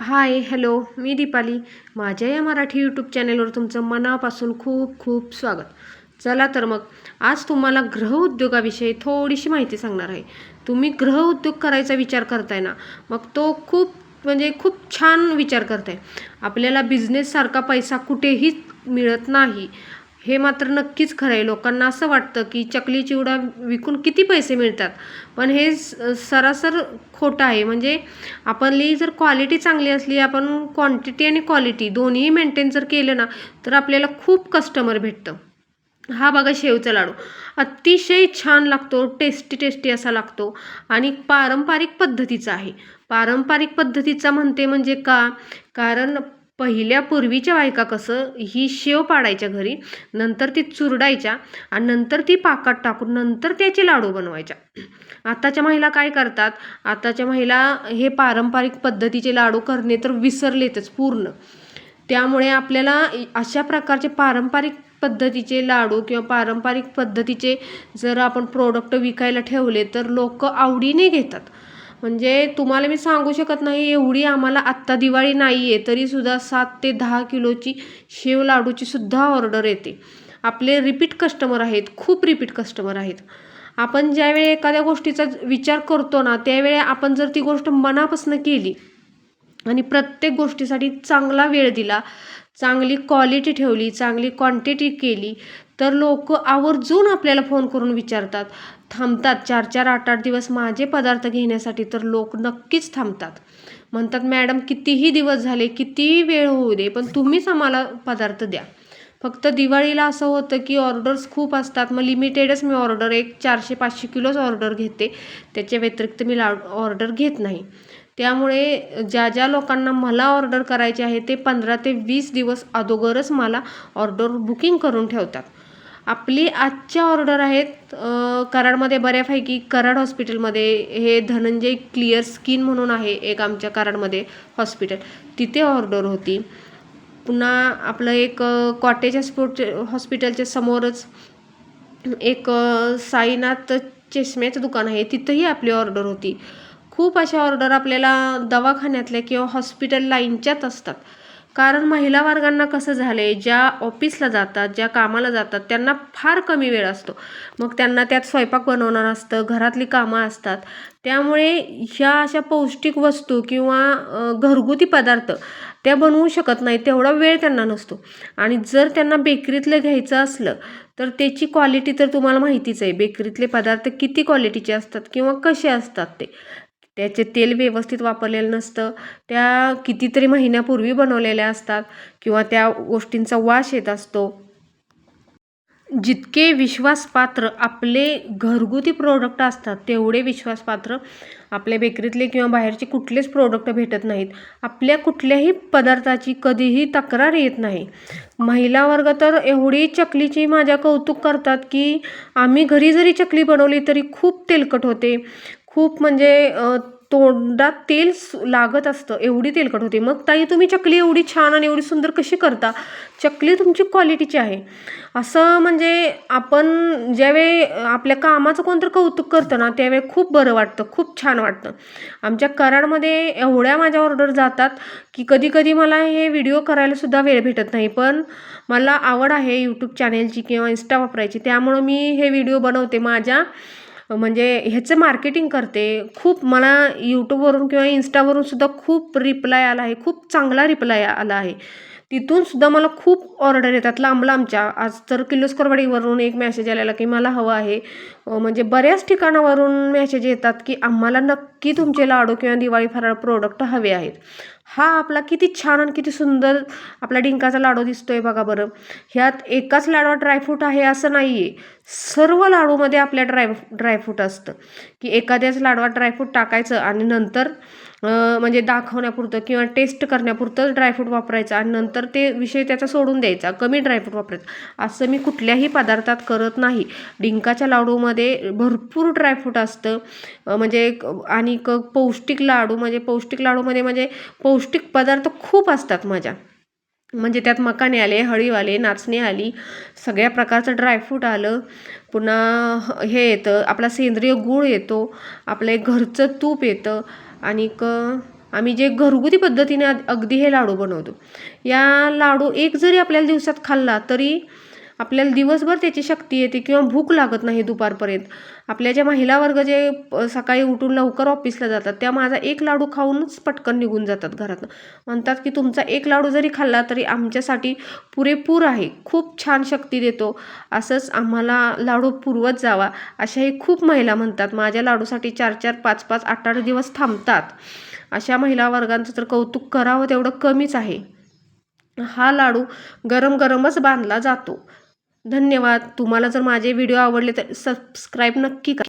Hi hello मी दीपाली. माझ्या या Marathi YouTube चॅनेलवर तुमचं मनापासून खूप खूप स्वागत. चला तर मग आज तुम्हाला ग्रह उद्योगाविषयी थोडीशी माहिती सांगणार आहे. तुम्ही ग्रह उद्योग करायचा विचार करताय ना मग तो खूप म्हणजे खूप छान विचार करताय. आपल्याला बिझनेससारखा पैसा कुठेही मिळत नाही. हे मात्र नक्कीच खरं आहे. लोकांना असं वाटतं की चकली चिवडा विकून किती पैसे मिळतात? पण हे स- सरासर खोटं आहे. म्हणजे आपली जर क्वालिटी चांगली असली आपण क्वांटिटी आणि क्वालिटी दोन्ही मेंटेन जर केलं ना तर आपल्याला खूप कस्टमर भेटतं. हा बघा शेवचा लाडू. अतिशय छान लागतो. टेस्टी टेस्टी असा लागतो. आणि पारंपरिक पद्धतीचा आहे. पारंपरिक पद्धतीचा म्हणते म्हणजे का? कारण पहिल्या पूर्वीच्या बायका कसं ही शेव पाडायच्या घरी नंतर ती चुरडायच्या आणि नंतर ती पाकात टाकून नंतर त्याचे लाडू बनवायच्या. आताच्या महिला काय करतात आताच्या महिला हे पारंपरिक पद्धतीचे लाडू करणे तर विसरलेतच पूर्ण. त्यामुळे आपल्याला अशा प्रकारचे पारंपरिक पद्धतीचे लाडू किंवा पारंपरिक पद्धतीचे जर आपण प्रोडक्ट विकायला ठेवले तर लोक आवडीने घेतात. म्हणजे तुम्हाला मी सांगू शकत नाही एवढी आम्हाला आत्ता दिवाळी नाही आहे तरीसुद्धा सात ते दहा किलोची शेव लाडूची सुद्धा ऑर्डर येते. आपले रिपीट कस्टमर आहेत खूप रिपीट कस्टमर आहेत. आपण ज्यावेळी एखाद्या गोष्टीचा विचार करतो ना त्यावेळी आपण जर ती गोष्ट मनापासून केली आणि प्रत्येक गोष्टीसाठी चांगला वेळ दिला चांगली क्वालिटी ठेवली चांगली क्वांटिटी केली तर लोक आवर्जून आपल्याला फोन करून विचारतात थांबतात. चार चार आठ आठ दिवस माझे पदार्थ घेण्यासाठी तर लोक नक्कीच थांबतात. म्हणतात मॅडम कितीही दिवस झाले कितीही वेळ होऊ दे पण तुम्हीच आम्हाला पदार्थ द्या. फक्त दिवाळीला असं होतं की ऑर्डर्स खूप असतात. मग लिमिटेडच मी ऑर्डर एक चारशे पाचशे किलोच ऑर्डर घेते. त्याच्या व्यतिरिक्त मी ला ऑर्डर घेत नाही. त्यामुळे ज्या ज्या लोकांना मला ऑर्डर करायची आहे ते पंधरा ते वीस दिवस अगोदरच मला ऑर्डर बुकिंग करून ठेवतात. आपली आजच्या ऑर्डर आहेत कराडमध्ये बऱ्यापैकी कराड हॉस्पिटलमध्ये. हे धनंजय क्लिअर स्किन म्हणून आहे एक आमच्या कराडमध्ये हॉस्पिटल. तिथे ऑर्डर होती. पुन्हा आपलं एक कॉटेज हॉस्पोट हॉस्पिटलच्या समोरच एक साईनाथ चष्म्याचं दुकान आहे. तिथंही आपली ऑर्डर होती. खूप अशा ऑर्डर आपल्याला दवाखान्यातल्या किंवा हॉस्पिटल लाईनच्याच असतात. कारण महिला वर्गांना कसं झालं आहे ज्या ऑफिसला जातात ज्या कामाला जातात त्यांना फार कमी वेळ असतो. मग त्यांना त्यात स्वयंपाक बनवणार असतं घरातली कामं असतात. त्यामुळे ह्या अशा पौष्टिक वस्तू किंवा घरगुती पदार्थ त्या बनवू शकत नाही तेवढा वेळ त्यांना नसतो. आणि जर त्यांना बेकरीतलं घ्यायचं असलं तर त्याची क्वालिटी तर तुम्हाला माहितीच आहे. बेकरीतले पदार्थ किती क्वालिटीचे असतात किंवा कसे असतात ते. त्याचे तेल व्यवस्थित वापरलेलं नसतं. त्या कितीतरी महिन्यापूर्वी बनवलेल्या असतात किंवा त्या गोष्टींचा वास येत असतो. जितके विश्वासपात्र आपले घरगुती प्रोडक्ट असतात तेवढे विश्वासपात्र आपल्या बेकरीतले किंवा बाहेरचे कुठलेच प्रोडक्ट भेटत नाहीत. आपल्या कुठल्याही पदार्थाची कधीही तक्रार येत नाही. महिला वर्ग तर एवढी चकलीची माझ्या कौतुक करतात की आम्ही घरी जरी चकली बनवली तरी खूप तेलकट होते. खूप म्हणजे तोंडात तेल सु- लागत असतं एवढी तेलकट होते. मग ताई तुम्ही चकली एवढी छान आणि एवढी सुंदर कशी करता? चकली तुमची क्वालिटीची आहे. असं म्हणजे आपण ज्यावेळी आपल्या कामाचं कोणतं कौतुक करतं ना त्यावेळी खूप बरं वाटतं खूप छान वाटतं. आमच्या कराडमध्ये एवढ्या माझ्या ऑर्डर जातात की कधी कधी मला हे व्हिडिओ करायला सुद्धा वेळ भेटत नाही. पण मला आवड आहे यूट्यूब चॅनेलची किंवा इन्स्टा वापरायची. त्यामुळं मी हे व्हिडिओ बनवते माझ्या. म्हणजे ह्याचं मार्केटिंग करते. खूप मला यूट्यूबवरून किंवा इन्स्टावरून सुद्धा खूप रिप्लाय आला आहे. खूप चांगला रिप्लाय आला आहे. तिथून सुद्धा मला खूप ऑर्डर येतात लांब लांबच्या आज तर किल्लोस्करवाडीवरून एक मॅसेज आलेला की मला हवं आहे. म्हणजे बऱ्याच ठिकाणावरून मेसेज येतात की आम्हाला नक्की तुमचे लाडू किंवा दिवाळी फराळ प्रोडक्ट हवे आहेत. हा आपला किती छान आणि किती सुंदर आपला डिंकाचा लाडू दिसतोय बघा बरं. ह्यात एकाच लाडवा ड्रायफ्रूट आहे असं नाही आहे सर्व लाडूमध्ये आपल्या ड्राय ड्रायफ्रूट असतं. की एखाद्याच लाडवा ड्रायफ्रूट टाकायचं आणि नंतर म्हणजे दाखवण्यापुरतं किंवा टेस्ट करण्यापुरतं ड्रायफ्रूट वापरायचं आणि नंतर ते विषय त्याचा सोडून द्यायचा कमी ड्रायफ्रूट वापरायचं. असं मी कुठल्याही पदार्थात करत नाही. डिंकाच्या लाडूमध्ये भरपूर ड्रायफ्रूट असतं. म्हणजे आणि क पौष्टिक लाडू म्हणजे पौष्टिक लाडूमध्ये म्हणजे पौष्टिक पदार्थ खूप असतात माझ्या. म्हणजे त्यात मकाने आले हळीव आले नाचणी आली सगळ्या प्रकारचं ड्रायफ्रूट आलं. पुन्हा हे येतं आपला सेंद्रिय गूळ येतो आपलं एक घरचं तूप येतं आणि क आम्ही जे घरगुती पद्धतीने अगदी हे लाडू बनवतो. या लाडू एक जरी आपल्याला दिवसात खाल्ला तरी आपल्याला दिवसभर त्याची शक्ती येते किंवा भूक लागत नाही दुपारपर्यंत. आपल्या ज्या महिला वर्ग जे प- सकाळी उठून लवकर ऑफिसला जातात त्या माझा एक लाडू खाऊनच पटकन निघून जातात घरातनं. म्हणतात की तुमचा एक लाडू जरी खाल्ला तरी आमच्यासाठी पुरेपूर आहे खूप छान शक्ती देतो. असंच आम्हाला लाडू पुरवत जावा. अशाही खूप महिला म्हणतात माझ्या लाडूसाठी चार चार पाच पाच आठ आठ दिवस थांबतात. अशा महिला वर्गांचं तर कौतुक करावं तेवढं कमीच आहे. हा लाडू गरम गरमच बांधला जातो. धन्यवाद. तुम्हाला जर माझे व्हिडिओ आवडले तर सबस्क्राईब नक्की करा.